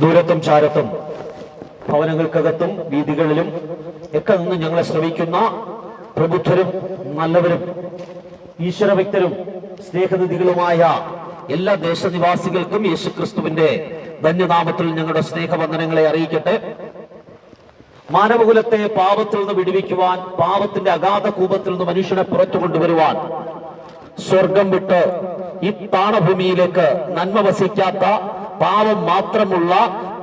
ദൂരത്തും ചാരത്തും ഭവനങ്ങൾക്കകത്തും വീതികളിലും ഒക്കെ നിന്ന് ഞങ്ങളെ ശ്രമിക്കുന്ന പ്രബുദ്ധരും നല്ലവരും ഈശ്വരഭക്തരും സ്നേഹനിധികളുമായ എല്ലാ ദേശനിവാസികൾക്കും യേശുക്രിസ്തുവിന്റെ ധന്യനാമത്തിൽ ഞങ്ങളുടെ സ്നേഹവന്ദനങ്ങളെ അറിയിക്കട്ടെ. മാനവകുലത്തെ പാപത്തിൽ നിന്ന് വിടുവിക്കുവാൻ പാപത്തിന്റെ അഗാധ കൂപത്തിൽ നിന്ന് മനുഷ്യനെ പുറത്തു കൊണ്ടുവരുവാൻ സ്വർഗം വിട്ട് ഈ താണഭൂമിയിലേക്ക് നന്മ വസിക്കാത്ത പാപം മാത്രമുള്ള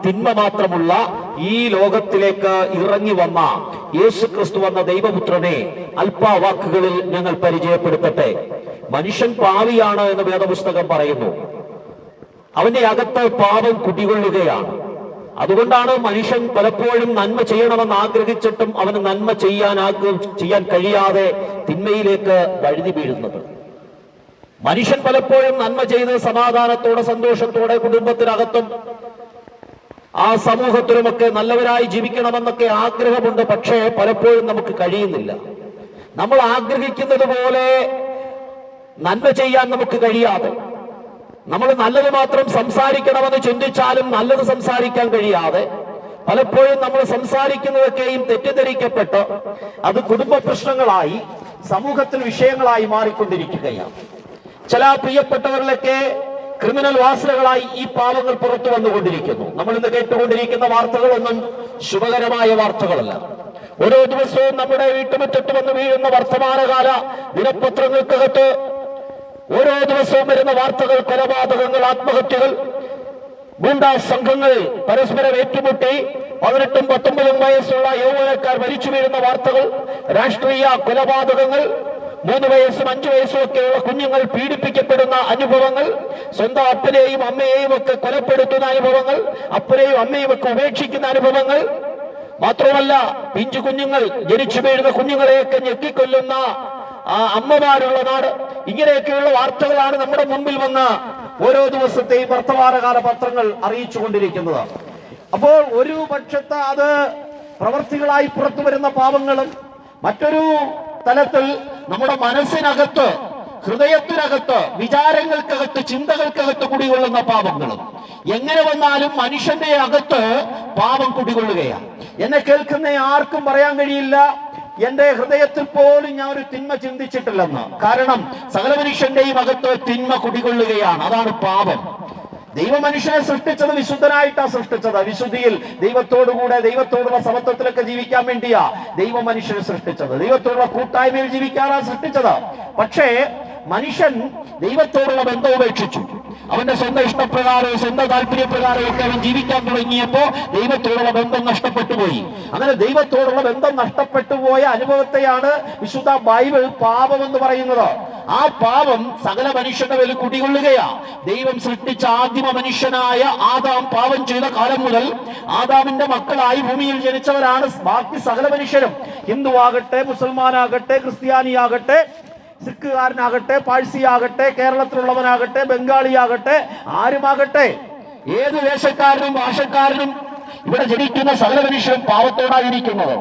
തിന്മ മാത്രമുള്ള ഈ ലോകത്തിലേക്ക് ഇറങ്ങി വന്ന യേശു ക്രിസ്തു വന്ന ദൈവപുത്രനെ അല്പവാക്കുകളിൽ ഞങ്ങൾ പരിചയപ്പെടുത്തട്ടെ. മനുഷ്യൻ പാവിയാണ് എന്ന് വേദപുസ്തകം പറയുന്നു. അവന്റെ അകത്ത് പാപം കുടികൊള്ളുകയാണ്. അതുകൊണ്ടാണ് മനുഷ്യൻ പലപ്പോഴും നന്മ ചെയ്യണമെന്ന് ആഗ്രഹിച്ചിട്ടും അവന് നന്മ ചെയ്യാൻ ആഗ്രഹം ചെയ്യാൻ കഴിയാതെ തിന്മയിലേക്ക് വഴുതി വീഴുന്നത്. മനുഷ്യൻ പലപ്പോഴും നന്മ ചെയ്ത് സമാധാനത്തോടെ സന്തോഷത്തോടെ കുടുംബത്തിനകത്തും ആ സമൂഹത്തിലുമൊക്കെ നല്ലവരായി ജീവിക്കണമെന്നൊക്കെ ആഗ്രഹമുണ്ട്. പക്ഷേ പലപ്പോഴും നമുക്ക് കഴിയുന്നില്ല. നമ്മൾ ആഗ്രഹിക്കുന്നത് പോലെ നന്മ ചെയ്യാൻ നമുക്ക് കഴിയാതെ നമ്മൾ നല്ലത് മാത്രം സംസാരിക്കണമെന്ന് ചിന്തിച്ചാലും നല്ലത് സംസാരിക്കാൻ കഴിയാതെ പലപ്പോഴും നമ്മൾ സംസാരിക്കുന്നതൊക്കെയും തെറ്റിദ്ധരിക്കപ്പെട്ട് അത് കുടുംബ പ്രശ്നങ്ങളായി സമൂഹത്തിൽ വിഷയങ്ങളായി മാറിക്കൊണ്ടിരിക്കുകയാണ്. ചില പ്രിയപ്പെട്ടവരിലൊക്കെ ക്രിമിനൽ വാസനകളായി ഈ പാവങ്ങൾ പുറത്തു വന്നുകൊണ്ടിരിക്കുന്നു. നമ്മൾ ഇന്ന് കേട്ടുകൊണ്ടിരിക്കുന്ന വാർത്തകളൊന്നും ശുഭകരമായ വാർത്തകളല്ല. ഓരോ ദിവസവും നമ്മുടെ വീട്ടുമുറ്റത്ത് വന്ന് വീഴുന്ന വർത്തമാനകാല ദിനപത്രങ്ങൾക്കകത്ത് ഓരോ ദിവസവും വരുന്ന വാർത്തകൾ കൊലപാതകങ്ങൾ ആത്മഹത്യകൾ ഗുണ്ടാ സംഘങ്ങൾ പരസ്പരം ഏറ്റുമുട്ടി പതിനെട്ടും പത്തൊമ്പതും വയസ്സുള്ള യൗവനക്കാർ മരിച്ചു വീഴുന്ന വാർത്തകൾ രാഷ്ട്രീയ കൊലപാതകങ്ങൾ മൂന്ന് വയസ്സും അഞ്ചു വയസ്സും ഒക്കെയുള്ള കുഞ്ഞുങ്ങൾ പീഡിപ്പിക്കപ്പെടുന്ന അനുഭവങ്ങൾ സ്വന്തം അപ്പനെയും അമ്മയെയും ഒക്കെ കൊലപ്പെടുത്തുന്ന അനുഭവങ്ങൾ അപ്പനെയും അമ്മയും ഒക്കെ ഉപേക്ഷിക്കുന്ന അനുഭവങ്ങൾ. മാത്രമല്ല പിഞ്ചു കുഞ്ഞുങ്ങൾ ജനിച്ചു വീഴുന്ന കുഞ്ഞുങ്ങളെയൊക്കെ ഞെക്കിക്കൊല്ലുന്ന ആ അമ്മമാരുള്ള നാട്. ഇങ്ങനെയൊക്കെയുള്ള വാർത്തകളാണ് നമ്മുടെ മുമ്പിൽ വന്ന ഓരോ ദിവസത്തെയും വർത്തമാനകാല പത്രങ്ങൾ അറിയിച്ചു കൊണ്ടിരിക്കുന്നത് അപ്പോൾ ഒരു പക്ഷത്ത് അത് പ്രവർത്തികളായി പുറത്തു വരുന്ന പാപങ്ങളും മറ്റൊരു തലത്തിൽ നമ്മുടെ മനസ്സിനകത്ത് ഹൃദയത്തിനകത്ത് വിചാരങ്ങൾക്കകത്ത് ചിന്തകൾക്കകത്ത് കുടികൊള്ളുന്ന പാപങ്ങളും. എങ്ങനെ വന്നാലും മനുഷ്യന്റെ അകത്ത് പാപം കുടികൊള്ളുകയാണ്. എന്നെ കേൾക്കുന്ന ആർക്കും പറയാൻ കഴിയില്ല. എന്റെ ഹൃദയത്തിൽ പോലും ഞാൻ ഒരു തിന്മ ചിന്തിച്ചിട്ടില്ലെന്ന്. കാരണം സകല മനുഷ്യന്റെയും അകത്ത് തിന്മ കുടികൊള്ളുകയാണ്. അതാണ് പാപം. ദൈവ മനുഷ്യനെ സൃഷ്ടിച്ചത് വിശുദ്ധനായിട്ടാ സൃഷ്ടിച്ചത്. വിശുദ്ധിയിൽ ദൈവത്തോടുകൂടെ ദൈവത്തോടുള്ള സമത്വത്തിലൊക്കെ ജീവിക്കാൻ വേണ്ടിയാ ദൈവ മനുഷ്യനെ സൃഷ്ടിച്ചത്. ദൈവത്തോടുള്ള കൂട്ടായ്മയിൽ ജീവിക്കാനാ സൃഷ്ടിച്ചത്. പക്ഷേ മനുഷ്യൻ ദൈവത്തോടുള്ള ബന്ധം ഉപേക്ഷിച്ചു. അവന്റെ സ്വന്തം ഇഷ്ടപ്രകാരവും സ്വന്തം താല്പര്യപ്രകാരവും ഒക്കെ അവൻ ജീവിക്കാൻ തുടങ്ങിയപ്പോ ദൈവത്തോടുള്ള ബന്ധം നഷ്ടപ്പെട്ടു പോയി. അങ്ങനെ ദൈവത്തോടുള്ള ബന്ധം നഷ്ടപ്പെട്ടു പോയ അനുഭവത്തെയാണ് വിശുദ്ധ ബൈബിൾ പാപം എന്ന് പറയുന്നത്. ആ പാപം സകല മനുഷ്യന്റെ മേൽ കുടികൊള്ളുകയാ. ദൈവം സൃഷ്ടിച്ച ആദിമ മനുഷ്യനായ ആദാം പാപം ചെയ്ത കാലം മുതൽ ആദാമിന്റെ മക്കളായി ഭൂമിയിൽ ജനിച്ചവരാണ് ബാക്കി സകല മനുഷ്യരും. ഹിന്ദു ആകട്ടെ മുസൽമാനാകട്ടെ ക്രിസ്ത്യാനിയാകട്ടെ സിഖുകാരനാകട്ടെ പാഴ്സിയാകട്ടെ കേരളത്തിലുള്ളവനാകട്ടെ ബംഗാളിയാകട്ടെ ആരുമാകട്ടെ. ഏത് ദേശക്കാരനും ഭാഷക്കാരനും ഇവിടെ ജനിക്കുന്ന സകല മനുഷ്യരും പാവത്തോടായിരിക്കുന്നത്.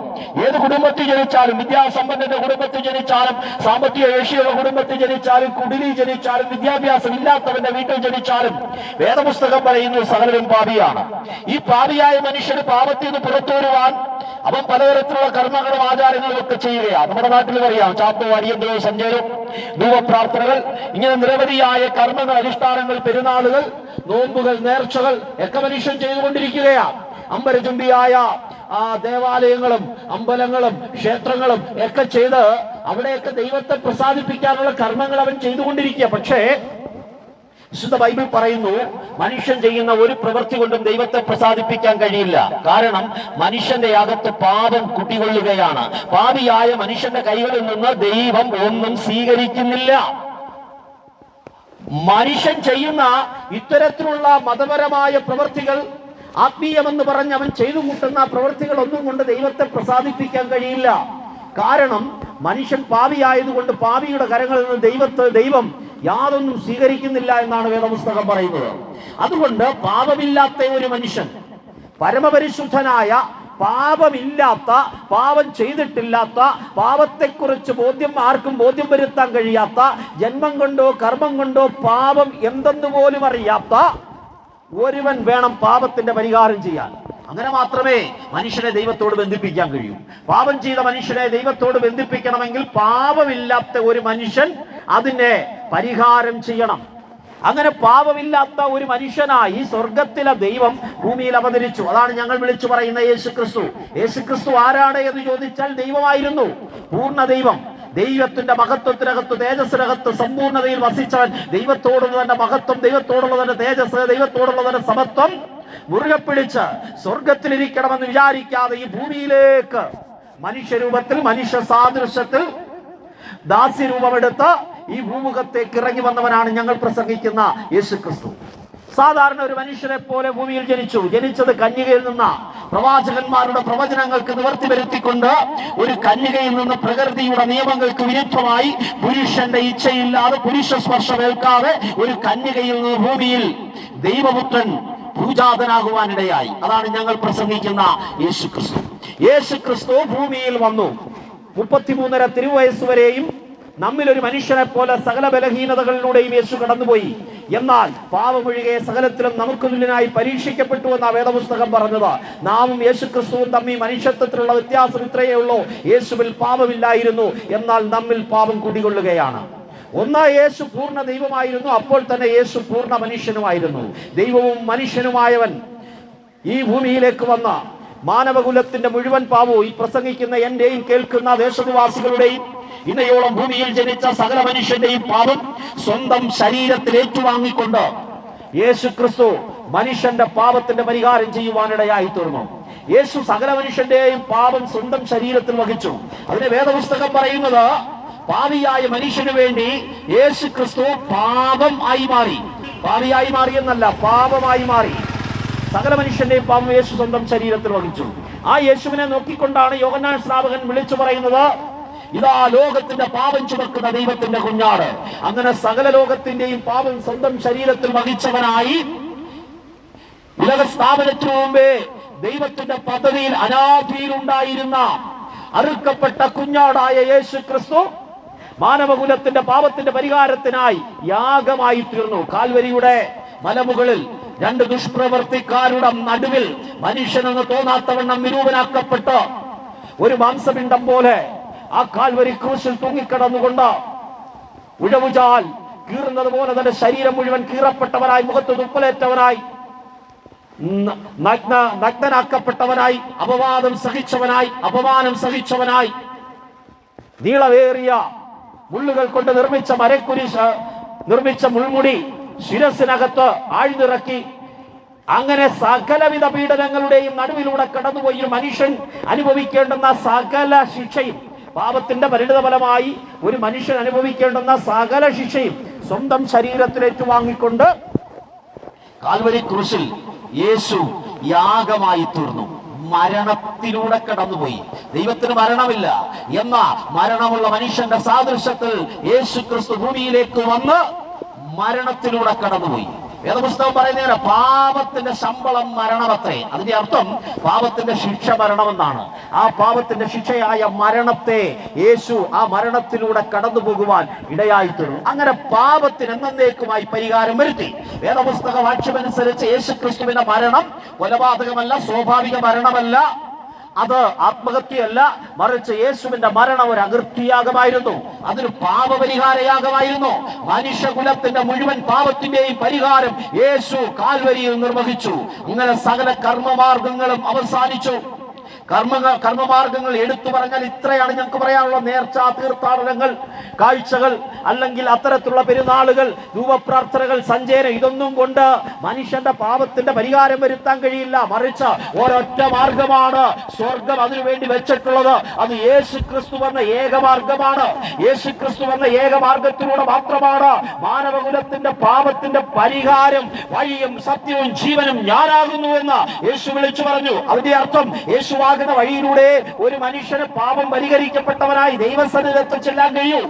ഏത് കുടുംബത്തിൽ ജനിച്ചാലും വിദ്യാസമ്പന്നന്റെ കുടുംബത്തിൽ ജനിച്ചാലും സാമ്പത്തിക ഏഷ്യയുടെ കുടുംബത്തിൽ ജനിച്ചാലും കുടിലി ജനിച്ചാലും വിദ്യാഭ്യാസം ഇല്ലാത്തവന്റെ വീട്ടിൽ ജനിച്ചാലും വേദപുസ്തകം പറയുന്നു സകലരും പാപിയാണ്. ഈ പാപിയായ മനുഷ്യന് പാപത്തിൽ നിന്ന് പുറത്തു വരുവാൻ അവൻ പലതരത്തിലുള്ള കർമ്മങ്ങളും ആചാരങ്ങളും ഒക്കെ ചെയ്യുകയാണ്. നമ്മുടെ നാട്ടിൽ പറയാം ചാപ്പോ അടിയന്തോ സഞ്ചയവും ധൂപപ്രാർത്ഥനകൾ ഇങ്ങനെ നിരവധിയായ കർമ്മങ്ങൾ അനുഷ്ഠാനങ്ങൾ പെരുന്നാളുകൾ നോമ്പുകൾ നേർച്ചകൾ ഒക്കെ മനുഷ്യൻ ചെയ്തുകൊണ്ടിരിക്കുകയാണ്. അമ്പരചുംബിയായ ആ ദേവാലയങ്ങളും അമ്പലങ്ങളും ക്ഷേത്രങ്ങളും ഒക്കെ ചെയ്ത് അവിടെയൊക്കെ ദൈവത്തെ പ്രസാദിപ്പിക്കാനുള്ള കർമ്മങ്ങൾ അവൻ ചെയ്തുകൊണ്ടിരിക്കുക. പക്ഷേ വിശുദ്ധ ബൈബിൾ പറയുന്നു മനുഷ്യൻ ചെയ്യുന്ന ഒരു പ്രവൃത്തി കൊണ്ടും ദൈവത്തെ പ്രസാദിപ്പിക്കാൻ കഴിയില്ല. കാരണം മനുഷ്യന്റെ അകത്ത് പാപം കുട്ടികൊള്ളുകയാണ് പാപിയായ മനുഷ്യന്റെ കൈകളിൽ നിന്ന് ദൈവം ഒന്നും സ്വീകരിക്കുന്നില്ല. മനുഷ്യൻ ചെയ്യുന്ന ഇത്തരത്തിലുള്ള മതപരമായ പ്രവൃത്തികൾ ആത്മീയമെന്ന് പറഞ്ഞ് അവൻ ചെയ്തു കൂട്ടുന്ന പ്രവൃത്തികൾ ഒന്നും കൊണ്ട് ദൈവത്തെ പ്രസാദിപ്പിക്കാൻ കഴിയില്ല. കാരണം മനുഷ്യൻ പാപിയായതുകൊണ്ട് പാവിയുടെ കരങ്ങളിൽ നിന്ന് ദൈവത്തെ ദൈവം യാതൊന്നും സ്വീകരിക്കുന്നില്ല എന്നാണ് വേദപുസ്തകം പറയുന്നത്. അതുകൊണ്ട് പാപമില്ലാത്ത ഒരു മനുഷ്യൻ പരമപരിശുദ്ധനായ പാപമില്ലാത്ത പാപം ചെയ്തിട്ടില്ലാത്ത പാപത്തെക്കുറിച്ച് ബോധ്യം ആർക്കും ബോധ്യം വരുത്താൻ കഴിയാത്ത ജന്മം കൊണ്ടോ കർമ്മം കൊണ്ടോ പാപം എന്തെന്ന് പോലും അറിയാത്ത ഒരുവൻ വേണം പാപത്തിന്റെ പരിഹാരം ചെയ്യാൻ. അങ്ങനെ മാത്രമേ മനുഷ്യനെ ദൈവത്തോട് ബന്ധിപ്പിക്കാൻ കഴിയൂ. പാപം ചെയ്ത മനുഷ്യനെ ദൈവത്തോട് ബന്ധിപ്പിക്കണമെങ്കിൽ പാപമില്ലാത്ത ഒരു മനുഷ്യൻ അതിനെ പരിഹാരം ചെയ്യണം. അങ്ങനെ പാപമില്ലാത്ത ഒരു മനുഷ്യനായി സ്വർഗത്തിലെ ദൈവം ഭൂമിയിൽ അവതരിച്ചു. അതാണ് ഞങ്ങൾ വിളിച്ചു പറയുന്ന യേശു ക്രിസ്തു യേശു ക്രിസ്തു ആരാണ് എന്ന് ചോദിച്ചാൽ ദൈവമായിരുന്നു. പൂർണ ദൈവം. ദൈവത്തിന്റെ മഹത്വത്തിനകത്ത് തേജസ്സിനകത്ത് സമ്പൂർണതയിൽ വസിച്ചവൻ ദൈവത്തോടുള്ള തന്നെ മഹത്വം ദൈവത്തോടുള്ള തന്നെ തേജസ് ദൈവത്തോടുള്ള തന്നെ സമത്വം മുറുകെ പിടിച്ച് സ്വർഗത്തിലിരിക്കണമെന്ന് വിചാരിക്കാതെ ഈ ഭൂമിയിലേക്ക് മനുഷ്യരൂപത്തിൽ മനുഷ്യ സാദൃശ്യത്തിൽ ദാസ്യരൂപമെടുത്ത് ഈ ഭൂമുഖത്തേക്ക് ഇറങ്ങി വന്നവനാണ് ഞങ്ങൾ പ്രസംഗിക്കുന്ന യേശു ക്രിസ്തു സാധാരണ ഒരു മനുഷ്യനെ പോലെ ഭൂമിയിൽ ജനിച്ചു. ജനിച്ചത് കന്യകയിൽ നിന്ന് പ്രവാചകന്മാരുടെ പ്രവചനങ്ങൾക്ക് നിവർത്തി വരുത്തിക്കൊണ്ട് ഒരു കന്യകയിൽ നിന്ന് പ്രകൃതിയുടെ നിയമങ്ങൾക്ക് വിരുദ്ധമായി പുരുഷന്റെ ഇച്ഛയില്ലാതെ പുരുഷ സ്പർശമേൽക്കാതെ ഒരു കന്യകയിൽ നിന്ന് ഭൂമിയിൽ ദൈവപുത്രൻ പൂജാതനാകുവാനിടയായി അതാണ് ഞങ്ങൾ പ്രസംഗിക്കുന്ന യേശു ക്രിസ്തു യേശു ക്രിസ്തു ഭൂമിയിൽ വന്നു. മുപ്പത്തിമൂന്നര തിരുവയസ് വരെയും നമ്മിൽ ഒരു മനുഷ്യനെ പോലെ സകല ബലഹീനതകളിലൂടെയും യേശു കടന്നുപോയി. എന്നാൽ പാവമൊഴികെ സകലത്തിലും നമുക്ക് തുല്യനായി പരീക്ഷിക്കപ്പെട്ടു എന്ന വേദപുസ്തകം പറഞ്ഞത്. നാമും യേശു ക്രിസ്തുവും തമ്മിൽ മനുഷ്യത്വത്തിലുള്ള വ്യത്യാസം ഇത്രയേ ഉള്ളൂ. യേശുവിൽ പാപമില്ലായിരുന്നു. എന്നാൽ നമ്മിൽ പാപം കുടികൊള്ളുകയാണ്. ഒന്ന് യേശു പൂർണ ദൈവമായിരുന്നു. അപ്പോൾ തന്നെ യേശു പൂർണ മനുഷ്യനുമായിരുന്നു. ദൈവവും മനുഷ്യനുമായവൻ ഈ ഭൂമിയിലേക്ക് വന്ന മാനവകുലത്തിന്റെ മുഴുവൻ പാവവും ഈ പ്രസംഗിക്കുന്ന എന്റെയും കേൾക്കുന്ന ദേശനിവാസികളുടെയും ഇന്നയോളം ഭൂമിയിൽ ജനിച്ച സകല മനുഷ്യന്റെയും പാപം സ്വന്തം ശരീരത്തിൽ ഏറ്റുവാങ്ങിക്കൊണ്ട് യേശു ക്രിസ്തു മനുഷ്യന്റെ പാപത്തിന്റെ പരിഹാരം ചെയ്യുവാനിടയായി തീർന്നു. യേശു സകല മനുഷ്യന്റെയും പാപം സ്വന്തം ശരീരത്തിൽ വഹിച്ചു. അതിന് വേദപുസ്തകം പറയുന്നത് പാവിയായ മനുഷ്യന് വേണ്ടി യേശു ക്രിസ്തു പാപം ആയി മാറി. പാവിയായി മാറി എന്നല്ല പാപമായി മാറി. സകല മനുഷ്യന്റെയും പാപം യേശു സ്വന്തം ശരീരത്തിൽ വഹിച്ചു. ആ യേശുവിനെ നോക്കിക്കൊണ്ടാണ് യോഗനാൻ സ്നാപകൻ വിളിച്ചു പറയുന്നത് ഇതാ ലോകത്തിന്റെ പാപം ചുമക്കുന്ന ദൈവത്തിന്റെ കുഞ്ഞാട്. അങ്ങനെ സകല ലോകത്തിന്റെയും പാപം സ്വന്തം ശരീരത്തിൽ വഹിച്ചവനായി ഉലക സ്ഥാപനത്തിനു മുമ്പേ ദൈവത്തിന്റെ പദ്ധതിയിൽ അനാധിയിലുണ്ടായിരുന്ന അറുക്കപ്പെട്ട കുഞ്ഞാടായ യേശു ക്രിസ്തു മാനവകുലത്തിന്റെ പാപത്തിന്റെ പരിഹാരത്തിനായി യാഗമായി തീർന്നു. കാൽവരിയുടെ മലമുകളിൽ രണ്ട് ദുഷ്പ്രവർത്തിക്കാരുടെ നടുവിൽ മനുഷ്യനെന്ന് തോന്നാത്തവണ്ണം നിരൂപനാക്കപ്പെട്ട് ഒരു മാംസപിണ്ഡം പോലെ ആ കാൽവരി ക്രൂശിൽ തൂങ്ങിക്കിടന്നുകൊണ്ട് ഉഴവുചാൽ കീറുന്നത് പോലെ തന്റെ ശരീരം മുഴുവൻ കീറപ്പെട്ടവനായി മുഖത്ത് തുപ്പലേറ്റവനായി നഗ്ന നഗ്നനാക്കപ്പെട്ടവനായി അപവാദം സഹിച്ചവനായി അപമാനം സഹിച്ചവനായി നീളവേറിയ മുള്ളുകൾ കൊണ്ട് നിർമ്മിച്ച മരക്കുരി നിർമ്മിച്ച മുൾമുടി ശിരസിനകത്ത് ആഴ്ന്നിറക്കി. അങ്ങനെ സകലവിധ പീഡനങ്ങളുടെയും നടുവിലൂടെ കടന്നുപോയി ഒരു മനുഷ്യൻ അനുഭവിക്കേണ്ടുന്ന സകല ശിക്ഷയും പാപത്തിന്റെ പരിണിത ഫലമായി ഒരു മനുഷ്യൻ അനുഭവിക്കേണ്ടുന്ന സകല ശിക്ഷയും സ്വന്തം ശരീരത്തിലേറ്റു വാങ്ങിക്കൊണ്ട് കാൽവരി ക്രൂശിൽ യേശു യാഗമായി തീർന്നു. മരണത്തിലൂടെ കടന്നുപോയി. ദൈവത്തിന് മരണമില്ല. എന്ന മരണമുള്ള മനുഷ്യന്റെ സാദൃശ്യത്തിൽ യേശു ക്രിസ്തു ഭൂമിയിലേക്ക് വന്ന് മരണത്തിലൂടെ കടന്നുപോയി. വേദപുസ്തകം പറയുന്നതിന് പാപത്തിന്റെ ശമ്പളം മരണമത്രേ. അതിന്റെ അർത്ഥം പാപത്തിന്റെ ശിക്ഷ മരണമെന്നാണ്. ആ പാപത്തിന്റെ ശിക്ഷയായ മരണത്തെ യേശു ആ മരണത്തിലൂടെ കടന്നു പോകുവാൻ ഇടയായി തീർന്നു. അങ്ങനെ പാപത്തിന് എന്നേക്കുമായി പരിഹാരം വരുത്തി. വേദപുസ്തക വാക്യമനുസരിച്ച് യേശു ക്രിസ്തുവിന്റെ മരണം കൊലപാതകമല്ല സ്വാഭാവിക മരണമല്ല. അത് ആത്മഹത്യയല്ല മറിച്ച് യേശുവിന്റെ മരണം ഒരു അകൃത്യയാഗമായിരുന്നു അതൊരു പാപപരിഹാരയാഗമായിരുന്നു മനുഷ്യകുലത്തിന്റെ മുഴുവൻ പാപത്തിന്റെയും പരിഹാരം യേശു കാൽവരിയിൽ നിർവഹിച്ചു. ഇങ്ങനെ സകല കർമ്മമാർഗങ്ങളും അവസാനിച്ചു. കർമ്മ കർമ്മമാർഗങ്ങൾ എടുത്തു പറഞ്ഞാൽ ഇത്രയാണ് ഞങ്ങൾക്ക് പറയാനുള്ള നേർച്ച തീർത്ഥാടനങ്ങൾ കാഴ്ചകൾ അല്ലെങ്കിൽ അത്തരത്തിലുള്ള പെരുന്നാളുകൾ രൂപപ്രാർത്ഥനകൾ സഞ്ചയനം ഇതൊന്നും കൊണ്ട് മനുഷ്യന്റെ പാപത്തിന്റെ പരിഹാരം വരുത്താൻ കഴിയില്ല. മറിച്ച് ഒരൊറ്റ മാർഗമാണ് സ്വർഗം അതിനുവേണ്ടി വെച്ചിട്ടുള്ളത്. അത് യേശു ക്രിസ്തു പറഞ്ഞ ഏകമാർഗമാണ്. യേശു ക്രിസ്തു പറഞ്ഞ ഏകമാർഗത്തിലൂടെ മാത്രമാണ് മാനവകുലത്തിന്റെ പാപത്തിന്റെ പരിഹാരം വഴിയും സത്യവും ജീവനും ഞാനാകുന്നു എന്ന് യേശു വിളിച്ചു പറഞ്ഞു. അതിന്റെ അർത്ഥം യേശുവാകുന്ന വഴിയിലൂടെ ഒരു മനുഷ്യന് പാപം പരിഹരിക്കപ്പെട്ടവനായി ദൈവസന്നിധത്തിൽ ചെല്ലാൻ കഴിയൂ.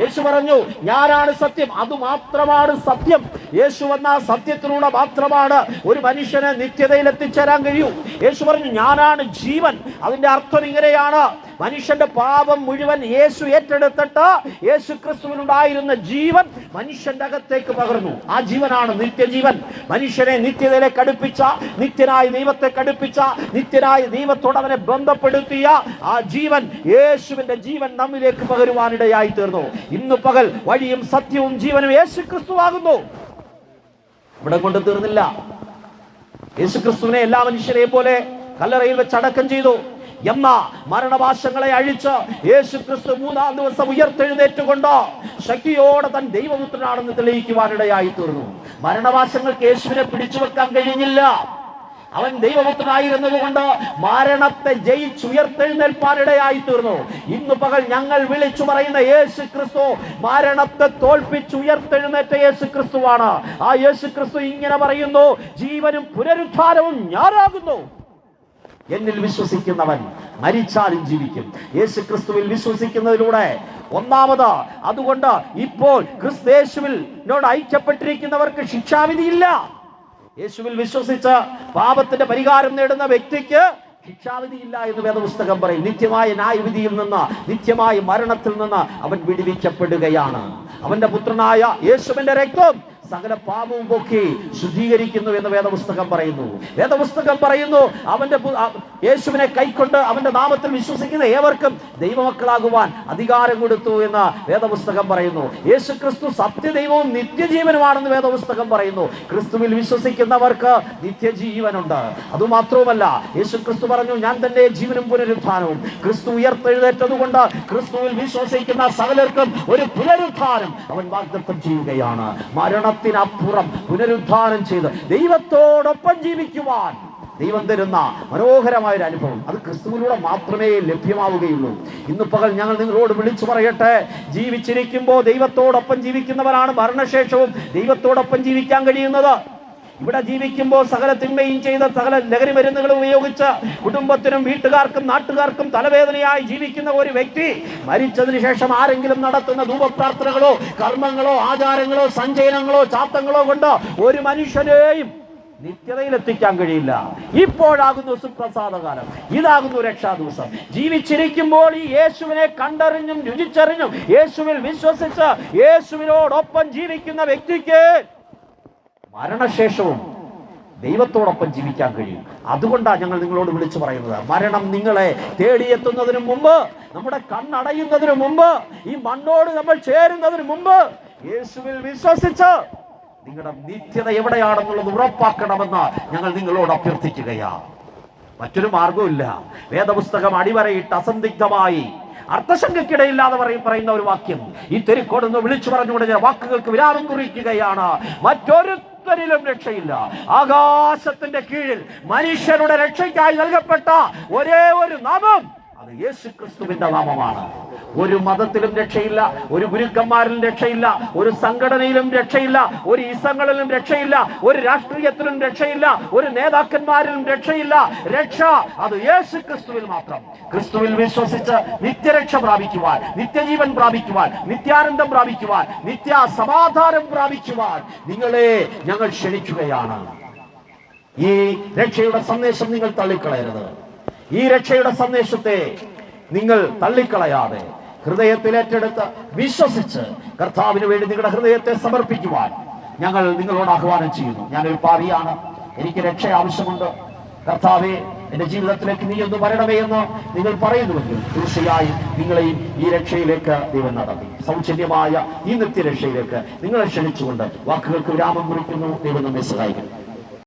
യേശു പറഞ്ഞു ഞാനാണ് സത്യം. അത് മാത്രമാണ് സത്യം. യേശു വന്ന സത്യത്തിലൂടെ മാത്രമാണ് ഒരു മനുഷ്യനെ നിത്യതയിൽ എത്തിച്ചേരാൻ കഴിയൂ. യേശു പറഞ്ഞു ഞാനാണ് ജീവൻ. അതിന്റെ അർത്ഥം ഇങ്ങനെയാണ്. മനുഷ്യന്റെ പാപം മുഴുവൻ യേശു ഏറ്റെടുത്തിട്ട് യേശു ക്രിസ്തുവിനുണ്ടായിരുന്ന ജീവൻ മനുഷ്യന്റെ അകത്തേക്ക് പകർന്നു. ആ ജീവനാണ് നിത്യജീവൻ. മനുഷ്യനെ നിത്യതയിലേക്ക് അടുപ്പിച്ച നിത്യനായ ദൈവത്തെ കടുപ്പിച്ച നിത്യനായ ദൈവത്തോട് അവനെ ബന്ധപ്പെടുത്തിയ ആ ജീവൻ യേശുവിന്റെ ജീവൻ നമ്മിലേക്ക് പകരുവാനിടയായി തീർന്നു. ഇന്ന് പകൽ വഴിയും സത്യവും ജീവനും യേശു ക്രിസ്തു ആകുന്നു ഇവിടെ കൊണ്ട് തീർന്നില്ല. യേശു ക്രിസ്തുവിനെ എല്ലാ മനുഷ്യരെയും പോലെ കല്ലറയിൽ വെച്ച് അടക്കം ചെയ്തു. എന്ന മരണവാശങ്ങളെ അഴിച്ച് യേശു ക്രിസ്തു മൂന്നാം ദിവസം ഉയർത്തെഴുന്നേറ്റുകൊണ്ട് ശക്തിയോടെ തൻ ദൈവപുത്രനാണെന്ന് തെളിയിക്കുവാനിടയായി തീർന്നു. മരണവാശങ്ങൾക്ക് യേശുവിനെ പിടിച്ചു വെക്കാൻ കഴിഞ്ഞില്ല. അവൻ ദൈവപുത്രനായിരുന്നത് കൊണ്ട് മരണത്തെ ജയിച്ചുയർത്തെഴുന്നേൽപ്പാനിടയായി തീർന്നു. ഇന്ന് പകൽ ഞങ്ങൾ വിളിച്ചു പറയുന്ന യേശു ക്രിസ്തു മരണത്തെ തോൽപ്പിച്ചുയർത്തെഴുന്നേറ്റ യേശു ക്രിസ്തുവാണ് ആ യേശു ക്രിസ്തു ഇങ്ങനെ പറയുന്നു ജീവനും പുനരുദ്ധാരവും ഞാനാകുന്നു. എന്നിൽ വിശ്വസിക്കുന്നവൻ മരിച്ചാലും ജീവിക്കും. യേശു ക്രിസ്തുവിൽ വിശ്വസിക്കുന്നതിലൂടെ ഒന്നാമത് അതുകൊണ്ട് ഇപ്പോൾ ക്രിസ്തേശുവിൽ ഐക്യപ്പെട്ടിരിക്കുന്നവർക്ക് ശിക്ഷാവിധിയില്ല. യേശുവിൽ വിശ്വസിച്ച് പാപത്തിന്റെ പരിഹാരം നേടുന്ന വ്യക്തിക്ക് ശിക്ഷാവിധിയില്ല എന്ന് വേദപുസ്തകം പറയും. നിത്യമായ ന്യായവിധിയിൽ നിന്ന് നിത്യമായ മരണത്തിൽ നിന്ന് അവൻ വിടുവിക്കപ്പെടുകയാണ്. അവന്റെ പുത്രനായ യേശുവിന്റെ രക്തം സകല പാപവും പൊക്കി ശുദ്ധീകരിക്കുന്നു എന്ന് വേദപുസ്തകം പറയുന്നു. വേദപുസ്തകം പറയുന്നു അവന്റെ യേശുവിനെ കൈക്കൊണ്ട് അവന്റെ നാമത്തിൽ വിശ്വസിക്കുന്ന ഏവർക്കും ദൈവമക്കളാകുവാൻ അധികാരം കൊടുത്തു എന്ന് വേദപുസ്തകം പറയുന്നു. യേശു ക്രിസ്തു സത്യദൈവവും നിത്യജീവനുമാണെന്ന് വേദപുസ്തകം പറയുന്നു. ക്രിസ്തുവിൽ വിശ്വസിക്കുന്നവർക്ക് നിത്യജീവനുണ്ട്. അതുമാത്രവുമല്ല യേശു ക്രിസ്തു പറഞ്ഞു ഞാൻ തന്നെ ജീവനും പുനരുദ്ധാനവും ക്രിസ്തു ഉയർത്തെഴുന്നേറ്റതുകൊണ്ട് ക്രിസ്തുവിൽ വിശ്വസിക്കുന്ന സകലർക്കും ഒരു പുനരുദ്ധാനം അവൻ വാഗ്ദത്തം ചെയ്യുകയാണ്. മരണത്തിനപ്പുറം പുനരുദ്ധാനം ചെയ്ത് ദൈവത്തോടൊപ്പം ജീവിക്കുവാൻ ദൈവം തരുന്ന മനോഹരമായ ഒരു അനുഭവം. അത് ക്രിസ്തുവിലൂടെ മാത്രമേ ലഭ്യമാവുകയുള്ളൂ. ഇന്ന് പകൽ ഞങ്ങൾ നിങ്ങളോട് വിളിച്ചു പറയട്ടെ. ജീവിച്ചിരിക്കുമ്പോൾ ദൈവത്തോടൊപ്പം ജീവിക്കുന്നവരാണ് മരണശേഷവും ദൈവത്തോടൊപ്പം ജീവിക്കാൻ കഴിയുന്നത്. ഇവിടെ ജീവിക്കുമ്പോൾ സകല തിന്മയും ചെയ്ത സകല ലഹരി മരുന്നുകൾ ഉപയോഗിച്ച് കുടുംബത്തിനും വീട്ടുകാർക്കും നാട്ടുകാർക്കും തലവേദനയായി ജീവിക്കുന്ന ഒരു വ്യക്തി മരിച്ചതിന് ശേഷം ആരെങ്കിലും നടത്തുന്ന ധൂപപ്രാർത്ഥനകളോ കർമ്മങ്ങളോ ആചാരങ്ങളോ സഞ്ചയനങ്ങളോ ചാത്തങ്ങളോ കൊണ്ട് ഒരു മനുഷ്യനെയും നിത്യതയിൽ എത്തിക്കാൻ കഴിയില്ല. ഇപ്പോഴാകുന്നു സുപ്രസാദകാലം. ഇതാകുന്നു രക്ഷാ ദിവസം ജീവിച്ചിരിക്കുമ്പോൾ ഈ യേശുവിനെ കണ്ടറിഞ്ഞും രുചിച്ചറിഞ്ഞും യേശുവിൽ വിശ്വസിച്ച് യേശുവിനോടൊപ്പം ജീവിക്കുന്ന വ്യക്തിക്ക് മരണശേഷവും ദൈവത്തോടൊപ്പം ജീവിക്കാൻ കഴിയും. അതുകൊണ്ടാണ് ഞങ്ങൾ നിങ്ങളോട് വിളിച്ചു പറയുന്നത്. മരണം നിങ്ങളെ തേടിയെത്തുന്നതിന് മുമ്പ് നമ്മുടെ കണ്ണടയുന്നതിന് മുമ്പ് ഈ മണ്ണോട് നമ്മൾ ചേരുന്നതിന് മുമ്പ് യേശുവിൽ വിശ്വസിച്ച് നിങ്ങളുടെ നിത്യത എവിടെയാണെന്നുള്ളത് ഉറപ്പാക്കണമെന്ന് ഞങ്ങൾ നിങ്ങളോട് അഭ്യർത്ഥിക്കുകയാണ് മറ്റൊരു മാർഗവുമില്ല വേദപുസ്തകം അടിവരയിട്ട് അസന്ദിഗ്ധമായി അർത്ഥശങ്കയ്ക്കിടയില്ലാതെ പറയും പറയുന്ന ഒരു വാക്യം. ഈ തെരുക്കോട് നിന്ന് വിളിച്ചു പറഞ്ഞുകൊണ്ട് വാക്കുകൾക്ക് വിരാമം കുറിക്കുകയാണ്. മറ്റൊരുത്തരിലും രക്ഷയില്ല. ആകാശത്തിന്റെ കീഴിൽ മനുഷ്യരുടെ രക്ഷയ്ക്കായി നൽകപ്പെട്ട ഒരേ ഒരു നാമം അത് യേശു ക്രിസ്തുവിന്റെ നാമമാണ്. ഒരു മതത്തിലും രക്ഷയില്ല ഒരു ഗുരുക്കന്മാരിലും രക്ഷയില്ല ഒരു സംഘടനയിലും രക്ഷയില്ല ഒരു ഇസങ്ങളിലും രക്ഷയില്ല ഒരു രാഷ്ട്രീയത്തിലും രക്ഷയില്ല ഒരു നേതാക്കന്മാരിലും രക്ഷയില്ല. രക്ഷ അത് യേശു ക്രിസ്തുവിൽ മാത്രം. ക്രിസ്തുവിൽ വിശ്വസിച്ച് നിത്യരക്ഷ പ്രാപിക്കുവാൻ നിത്യജീവൻ പ്രാപിക്കുവാൻ നിത്യാനന്ദം പ്രാപിക്കുവാൻ നിത്യ സമാധാനം പ്രാപിക്കുവാൻ നിങ്ങളെ ഞങ്ങൾ ക്ഷണിക്കുകയാണ്. ഈ രക്ഷയുടെ സന്ദേശം നിങ്ങൾ തള്ളിക്കളയരുത്. ഈ രക്ഷയുടെ സന്ദേശത്തെ നിങ്ങൾ തള്ളിക്കളയാതെ ഹൃദയത്തിൽ ഏറ്റെടുത്ത് വിശ്വസിച്ച് കർത്താവിന് വേണ്ടി നിങ്ങളുടെ ഹൃദയത്തെ സമർപ്പിക്കുവാൻ ഞങ്ങൾ നിങ്ങളോട് ആഹ്വാനം ചെയ്യുന്നു. ഞാനൊരു പാവിയാണ് എനിക്ക് രക്ഷ ആവശ്യമുണ്ട്. കർത്താവെ എന്റെ ജീവിതത്തിലേക്ക് നീ ഒന്ന് വരണമേ എന്ന് നിങ്ങൾ പറയുന്നുവെങ്കിൽ തീർച്ചയായും നിങ്ങളെയും ഈ രക്ഷയിലേക്ക് ദൈവം നടത്തി. സൗജന്യമായ ഈ നിത്യരക്ഷയിലേക്ക് നിങ്ങളെ ക്ഷണിച്ചുകൊണ്ട് വാക്കുകൾക്ക് വിരാമം കുറിക്കുന്നു. ദൈവം നമ്മെ സഹായിക്കും